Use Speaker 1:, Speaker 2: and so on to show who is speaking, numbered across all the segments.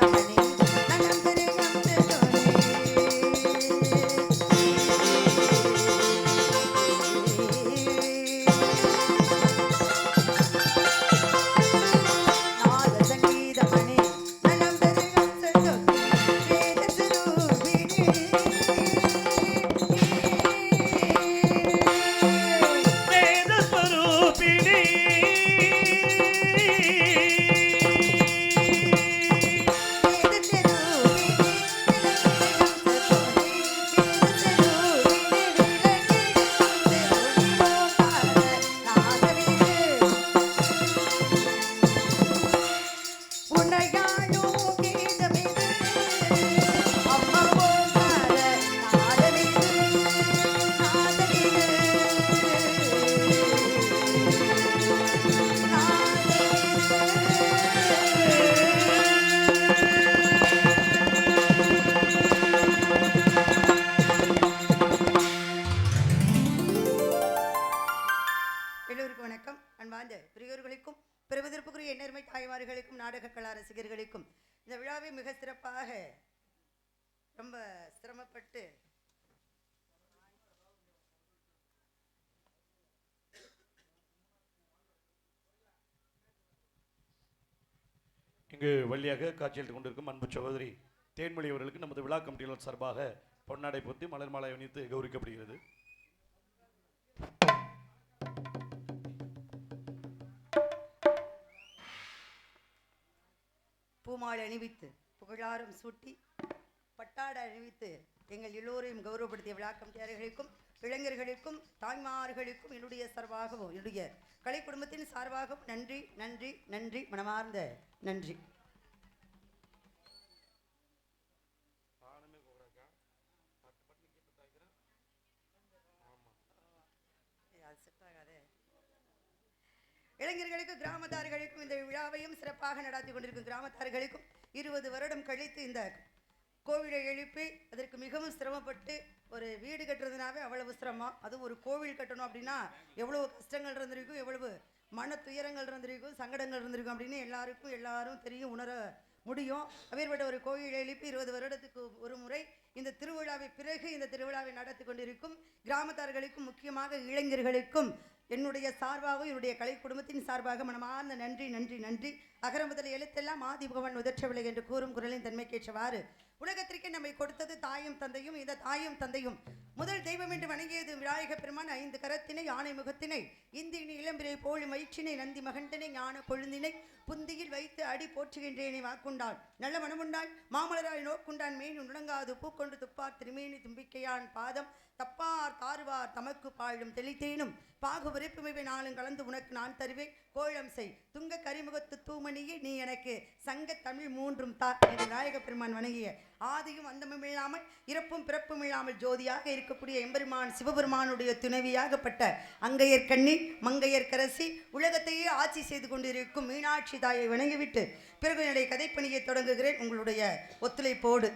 Speaker 1: Dominic.
Speaker 2: இங்கு வழியாக காட்சியளித்துக் கொண்டிருக்கும் அன்பு சகோதரி தேன்மொழி அவர்களுக்கு நமது விழா கமிட்டிகள் சார்பாக பொன்னாடை பொத்தி மலர் மாலை அணிவித்து கௌரவிக்கப்படுகிறது.
Speaker 1: பூமாலை அணிவித்து புகழாரம் சூட்டி பட்டாடை அணிவித்து எங்கள் எல்லோரையும் கௌரவப்படுத்திய விழா கமிட்டியாளர்களுக்கும் இளைஞர்களுக்கும் தாய்மார்களுக்கும் என்னுடைய சார்பாகவும் என்னுடைய கலை குடும்பத்தின் சார்பாகவும் நன்றி நன்றி நன்றி மனமார்ந்த நன்றி. இளைஞர்களுக்கும் கிராமத்தார்களுக்கும் இந்த விழாவையும் சிறப்பாக நடத்தி கொண்டிருக்கும் கிராமத்தார்களுக்கும் இருபது வருடம் கழித்து இந்த கோவிலை எழுப்பி அதற்கு மிகவும் சிரமப்பட்டு ஒரு வீடு கட்டுறதுனாவே அவ்வளவு சிரமம். அதுவும் ஒரு கோவில் கட்டணும் அப்படின்னா எவ்வளவு கஷ்டங்கள் இருந்திருக்கும் எவ்வளவு மன துயரங்கள் இருந்திருக்கும் சங்கடங்கள் இருந்திருக்கும் அப்படின்னு எல்லாருக்கும் எல்லாரும் தெரியும் உணர முடியும். அப்பேற்பட்ட ஒரு கோயில் எழுப்பி இருபது வருடத்துக்கு ஒரு முறை இந்த திருவிழாவை பிறகு இந்த திருவிழாவை நடத்தி கொண்டிருக்கும் கிராமத்தார்களுக்கும் முக்கியமாக இளைஞர்களுக்கும் என்னுடைய சார்பாகவும் என்னுடைய கலை குடும்பத்தின் சார்பாக மனமார்ந்த நன்றி நன்றி நன்றி. அகர முதல் எழுத்தெல்லாம் ஆதிபகவன் உதற்றவில்லை என்று கூறும் குரலின் தன்மைக்கேற்றவாறு உலகத்திற்கே நம்மை கொடுத்தது தாயும் தந்தையும் இந்த தாயும் தந்தையும். முதல் தெய்வம் என்று வணங்கியது விநாயக பெருமான் ஐந்து கரத்தினை யானை முகத்தினை இந்தியினை இளம்பிரை போலி மயிற்றினை நந்தி மகண்டனை ஞான கொழுந்தினை புந்தியில் வைத்து அடி போற்றுகின்றேனை வாக்குண்டாள். நல்ல மனமுண்டாள் மாமலராய் நோக்குண்டான் மேனி உணங்காது பூக்கொண்டு துப்பார் திருமேனி தும்பிக்கையான் பாதம். தப்பார் தாருவார் தமக்கு பாழும் தெளித்தேனும் பாகு விருப்புமிவை நாளும் கலந்து உனக்கு நான் தருவேன். கோழம் செய். துங்க கரிமுகத்து தூமணியே நீ எனக்கு. சங்க தமிழ் மூன்றும் தா என்று நாயக பெருமான் வணங்கிய ஆதியும் அந்தமும் இல்லாமல் இறப்பும் பிறப்பும் இல்லாமல் ஜோதியாக இருக்கக்கூடிய எம்பெருமான் சிவபெருமானுடைய துணைவியாகப்பட்ட அங்கையர் கண்ணி மங்கையர் கரசி உலகத்தையே ஆட்சி செய்து கொண்டிருக்கும் மீனாட்சி தாயை வணங்கிவிட்டு பிறகு என்னுடைய கதைப்பணியை தொடங்குகிறேன். உங்களுடைய ஒத்துழைப்போடு.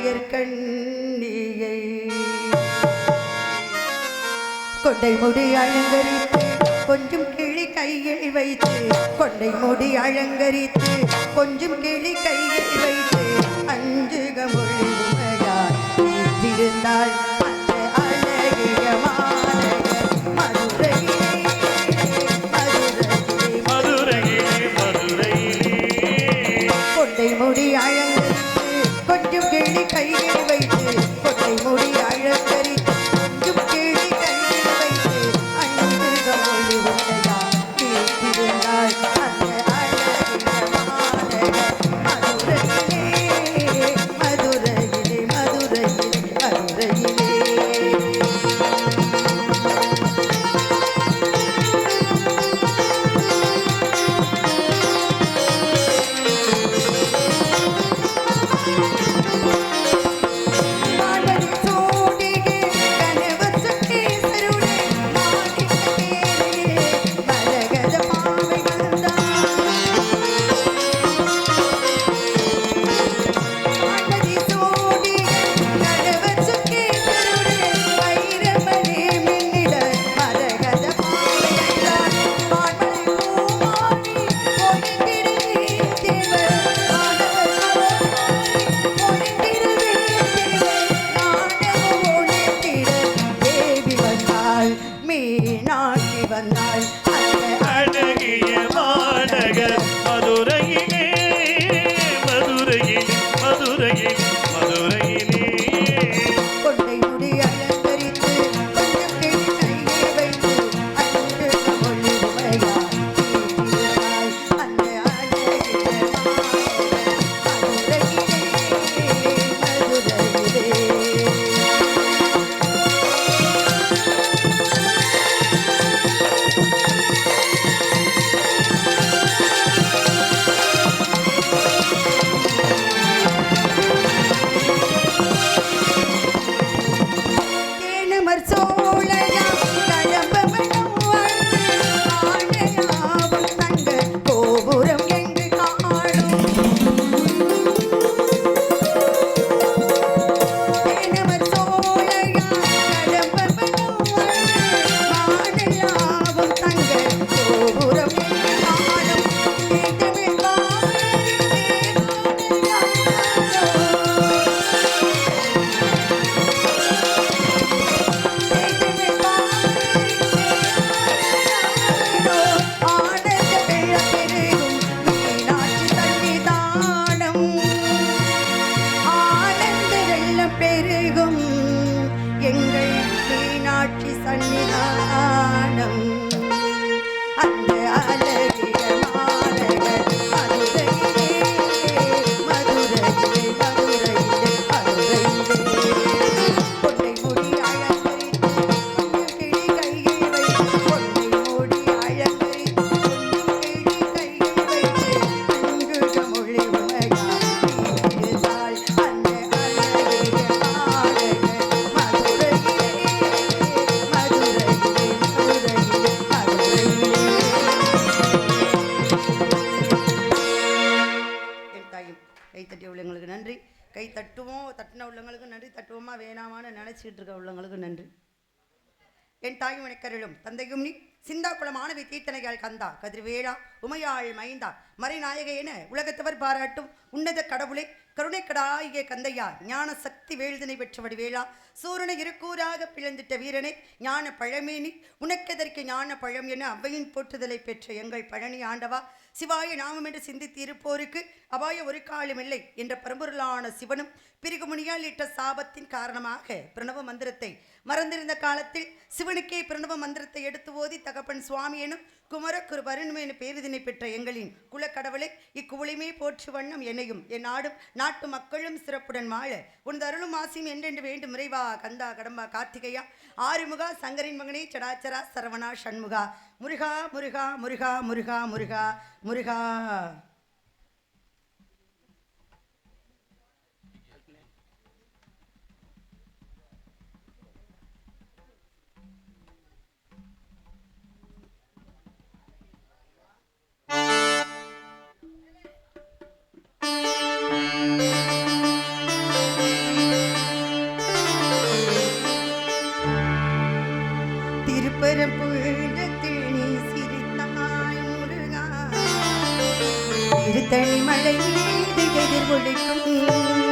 Speaker 1: அங்கையர் கண்ணியை. கொண்டை முடி அலங்கரித்து கொஞ்சம் கிளி கையில் வைத்து கொண்டை முடி அலங்கரித்து கொஞ்சம் கிளி கையில் வைத்து அஞ்சுக மொழிமையார் இருந்தால் அந்த அழகியமா கந்தா கதிர்வேளா உமையாள் மைந்தா மறைநாயக என உலகத்தவர் பாராட்டும் உன்னத கடவுளை கருணைக்கடாயிய கந்தையா ஞான சக்தி வேள்தனை பெற்ற வடிவேளா சூரனை இருக்கூறாக பிளந்திட்ட வீரனை ஞான பழமேனி உனக்கெதற்கு ஞான பழம் என அவ்வையின் போற்றுதலை பெற்ற எங்கள் பழனி ஆண்டவா சிவாய நாமம் என்று சிந்தித்து இருப்போருக்கு அபாய ஒரு காலம் இல்லை என்ற பரம்பொருளான சிவனும் பிரிகுமுனியால் இட்ட சாபத்தின் காரணமாக பிரணவ மந்திரத்தை மறந்திருந்த காலத்தில் சிவனுக்கே பிரணவ மந்திரத்தை எடுத்து ஓதி தகப்பன் சுவாமி எனும் குமரக்குரு குருபரனும் என பேரிதினை பெற்ற எங்களின் குலக்கடவுளை இக்குவளையுமே போற்று வண்ணம் என்னையும் என் நாடும் நாட்டு மக்களும் சிறப்புடன் வாழ உன் அருளும் ஆசியும் என்றென்று வேண்டும் இறைவா கந்தா கடம்பா கார்த்திகையா ஆறுமுகா சங்கரின் மகனே சடாச்சரா சரவணா சண்முகா முருகா முருகா முருகா முருகா முருகா முருகா. திருப்பரம்புழத்தில் நீ சிரித்தாய் முருகா திருத்தணி மலை மீது எதிர்கொடுக்கும்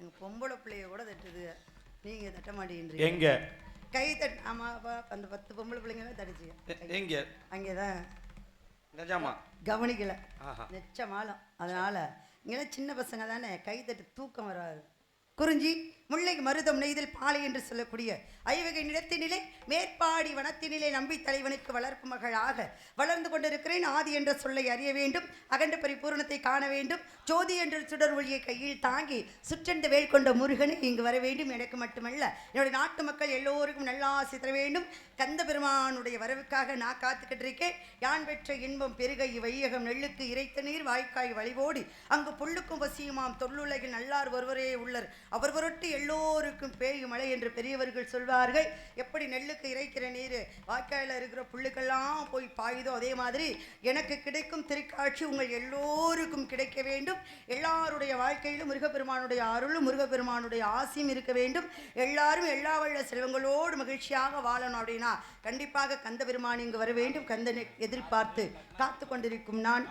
Speaker 1: எங்கள் பொம்பளை பிள்ளைய கூட தட்டுது. நீங்கள் தட்ட மாட்டேங்கிறீங்க
Speaker 2: எங்க?
Speaker 1: கை தட்டு ஆமாப்பா அந்த பத்து பொம்பளை பிள்ளைங்க தடிச்சுங்க
Speaker 2: எ- எங்க?
Speaker 1: அங்கே தான்
Speaker 2: நிஜாமா?
Speaker 1: கவனிக்கல.
Speaker 2: ஆஹா.
Speaker 1: நெச்ச மாலம். அதனால இங்கெல்லாம் சின்ன பசங்க தானே கை தட்டு தூக்கம் வராது. குறிஞ்சி முல்லை மருதம் நெய்தல் பாலை என்று சொல்லக்கூடிய ஐவகை நிலத்தினிலே மேற்பாடி வனத்தினிலே நம்பி தலைவனுக்கு வளர்ப்பு மகளாக வளர்ந்து கொண்டிருக்கிறேன். ஆதி என்ற சொல்லை அறிய வேண்டும் அகண்ட பரிபூரணத்தை காண வேண்டும். ஜோதி என்ற சுடர் ஒளியை கையில் தாங்கி சுற்றென்ற வேல் கொண்ட முருகனை இங்கு வர வேண்டும். எனக்கு மட்டுமல்ல என்னுடைய நாட்டு மக்கள் எல்லோருக்கும் நல்லா ஆசை தர வேண்டும். கந்த பெருமானுடைய வரவுக்காக நான் காத்துக்கிட்டு இருக்கேன் யான் பெற்ற இன்பம் பெருகை வையகம் நெல்லுக்கு இறைத்த நீர் வாய்க்காய் வழிவோடி அங்கு புல்லுக்கும் வசியுமாம் தொல்லுலகில் நல்லார் ஒருவரே உள்ளர். அவர் பொருட்டு எல்லோருக்கும் பேய் மழை என்று பெரியவர்கள் சொல்வார்கள். எப்படி நெல்லுக்கு இறைக்கிற நீர்? வாய்க்காலில் இருக்கிற புல்லுக்கெல்லாம் போய் பாயுதோ? அதே மாதிரி எனக்கு கிடைக்கும் திருக்காட்சி உங்கள் எல்லோருக்கும் கிடைக்க வேண்டும். எல்லாருடைய வாழ்க்கையிலும் முருகப்பெருமானுடைய அருளும் முருகப்பெருமானுடைய ஆசையும் இருக்க வேண்டும். எல்லாரும் எல்லா வல்ல செல்வங்களோடு மகிழ்ச்சியாக வாழணும் அப்படின்னா கண்டிப்பாக கந்த பெருமான் இங்கு வர வேண்டும். கந்தனை எதிர்பார்த்து காத்து கொண்டிருக்கும் நான்.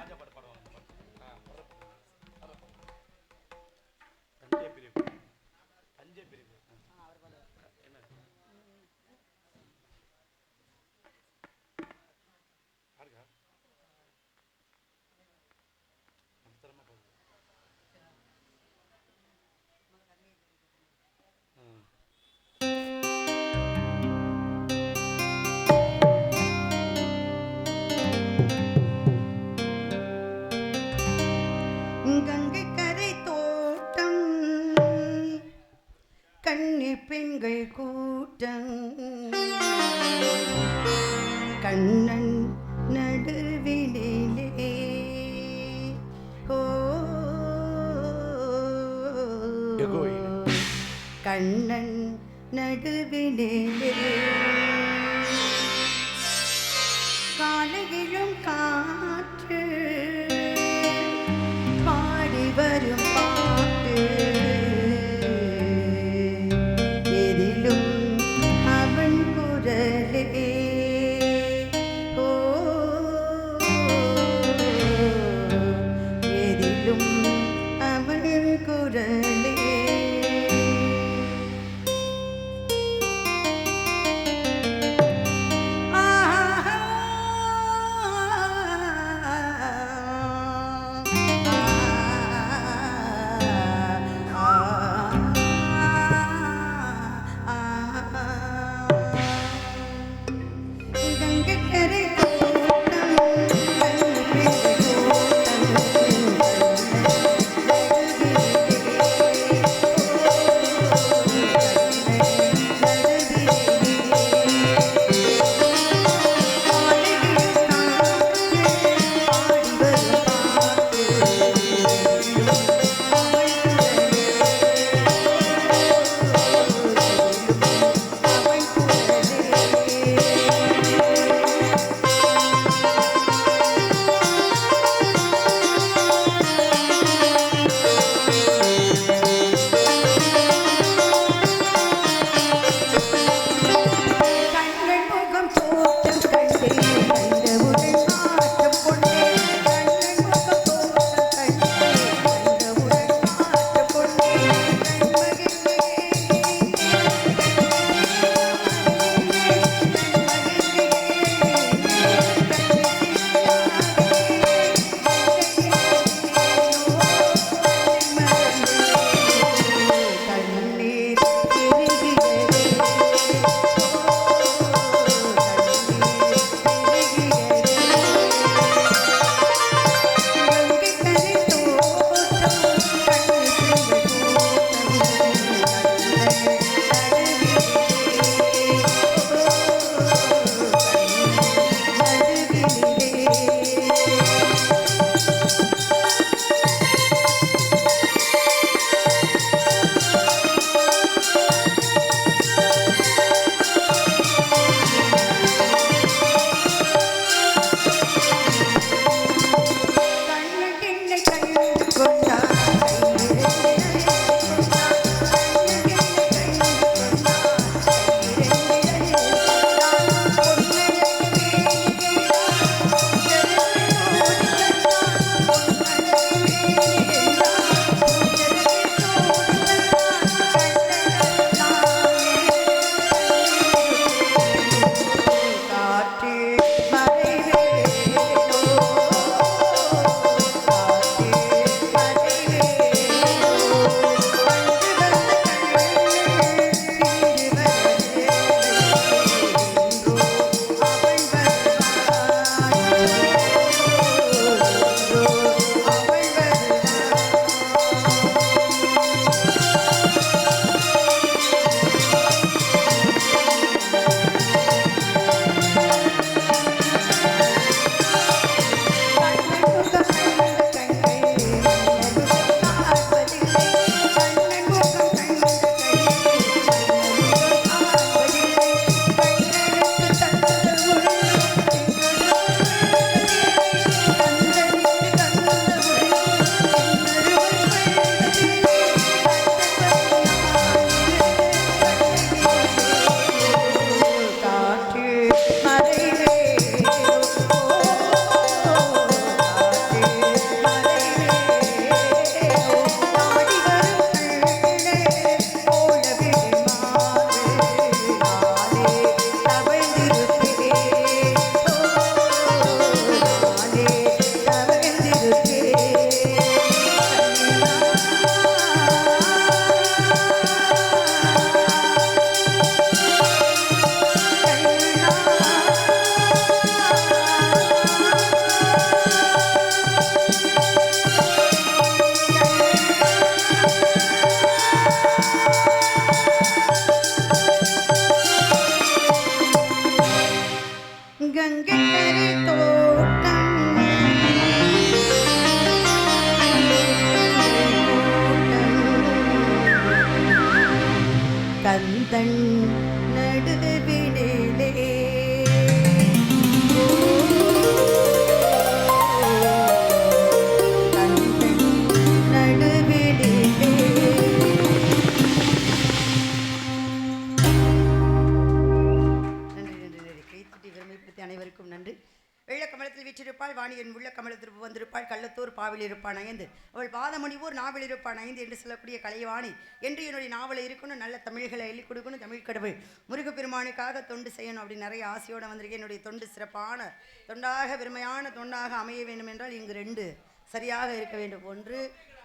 Speaker 1: வீற்றிருப்பாள் என் உள்ள கமலத்திற்கு வந்திருப்பாள் கள்ளத்தூர் பாவில் இருப்பான் ஐந்து. அவள் பாதமணிவூர் நாவல் இருப்பான் ஐந்து என்று சொல்லக்கூடிய கலைவாணி. என்று என்னுடைய நாவலை இருக்கணும் நல்ல தமிழ்களை எழுதி கொடுக்கணும் தமிழ் கடவுள். முருகப்பெருமானுக்காக தொண்டு செய்யணும் அப்படின்னு நிறைய ஆசையோடு வந்திருக்கேன். என்னுடைய தொண்டு சிறப்பான தொண்டாக பெருமையான தொண்டாக அமைய வேண்டும் என்றால் இங்கு ரெண்டு சரியாக இருக்க வேண்டும். ஒன்று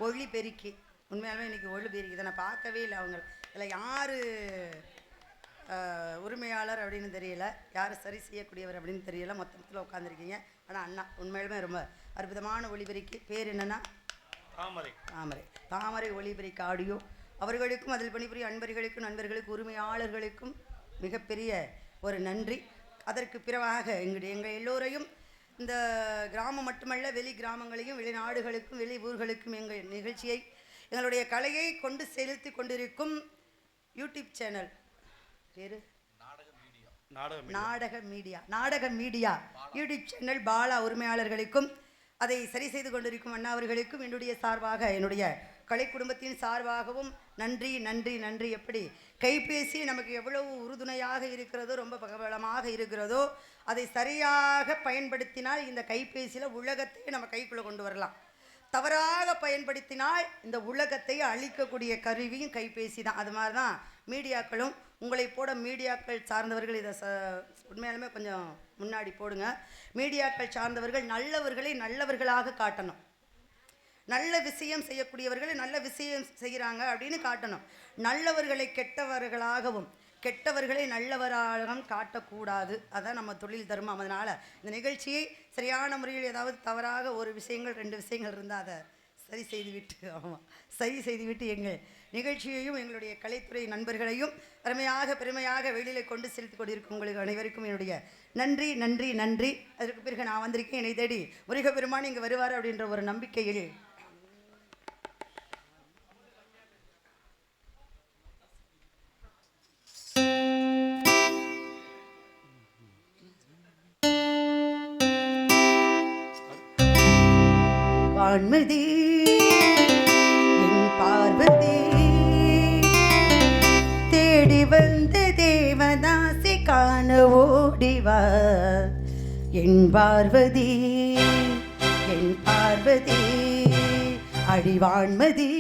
Speaker 1: ஒளி பெருக்கி. உண்மையாலுமே இன்னைக்கு ஒளி பெருக்கி. இதை நான் பார்க்கவே இல்லை அவங்க. இதில் யார் உரிமையாளர் அப்படின்னு தெரியல. யார் சரி செய்யக்கூடியவர் அப்படின்னு தெரியல. மொத்தத்தில் உட்காந்துருக்கீங்க ஆனால் அண்ணா உண்மையிலுமே ரொம்ப அற்புதமான ஒளிபெருக்கி. பேர் என்னன்னா?
Speaker 2: தாமரை.
Speaker 1: தாமரை. தாமரை ஒளிபெருக்கி ஆடியோ அவர்களுக்கும் அதில் பணிபுரியும் அன்பர்களுக்கும் நண்பர்களுக்கும் உரிமையாளர்களுக்கும் மிகப்பெரிய ஒரு நன்றி. அதற்கு பிறவாக எங்களுடைய எங்கள் எல்லோரையும் இந்த கிராமம் மட்டுமல்ல வெளி கிராமங்களையும் வெளிநாடுகளுக்கும் வெளி ஊர்களுக்கும் எங்கள் நிகழ்ச்சியை எங்களுடைய கலையை கொண்டு செலுத்தி கொண்டிருக்கும் யூடியூப் சேனல். பேரு? Nadaga media. Nadaga media. YouTube channel Bala உரிமையாளர்களுக்கும் அதை சரி செய்து கொண்டிருக்கும் அண்ணா அவர்களுக்கும் என்னுடைய சார்பாக என்னுடைய கலை குடும்பத்தின் சார்பாகவும் நன்றி நன்றி நன்றி. எப்படி? கைபேசி நமக்கு எவ்வளவு உறுதுணையாக இருக்கிறதோ ரொம்ப பகபலமாக இருக்கிறதோ அதை சரியாக பயன்படுத்தினால் இந்த கைபேசியில் உலகத்தையே நம்ம கைக்குள்ளே கொண்டு வரலாம். தவறாக பயன்படுத்தினால் இந்த உலகத்தை அழிக்கக்கூடிய கருவியும் கைபேசி தான். அது மாதிரி தான் மீடியாக்களும் உங்களை போட மீடியாக்கள் சார்ந்தவர்கள் இதை ச உண்மையாலுமே கொஞ்சம் முன்னாடி போடுங்க. மீடியாக்கள் சார்ந்தவர்கள் நல்லவர்களை நல்லவர்களாக காட்டணும். நல்ல விஷயம் செய்யக்கூடியவர்களை நல்ல விஷயம் செய்கிறாங்க அப்படின்னு காட்டணும். நல்லவர்களை கெட்டவர்களாகவும் கெட்டவர்களை நல்லவராகவும் காட்டக்கூடாது. அதான் நம்ம தொழில் தர்மம். அதனால் இந்த நிகழ்ச்சியை சரியான முறையில் ஏதாவது தவறாக ஒரு விஷயங்கள் ரெண்டு விஷயங்கள் இருந்தால் அதை சரி செய்துவிட்டு ஆமாம் சரி செய்துவிட்டு எங்கள் நிகழ்ச்சியையும் எங்களுடைய கலைத்துறை நண்பர்களையும் அருமையாக பெருமையாக வெளியில கொண்டு செலுத்தி கொண்டிருக்கும் உங்களுக்கு அனைவருக்கும் என்னுடைய நன்றி நன்றி நன்றி. அதற்கு பிறகு நான் வந்திருக்கேன். என்னை தேடி முருகப்பெருமான் இங்கே வருவார் அப்படின்ற ஒரு நம்பிக்கையில். வான்மதி ஓடிவா என் பார்வதி என் பார்வதி அடிவான்மதி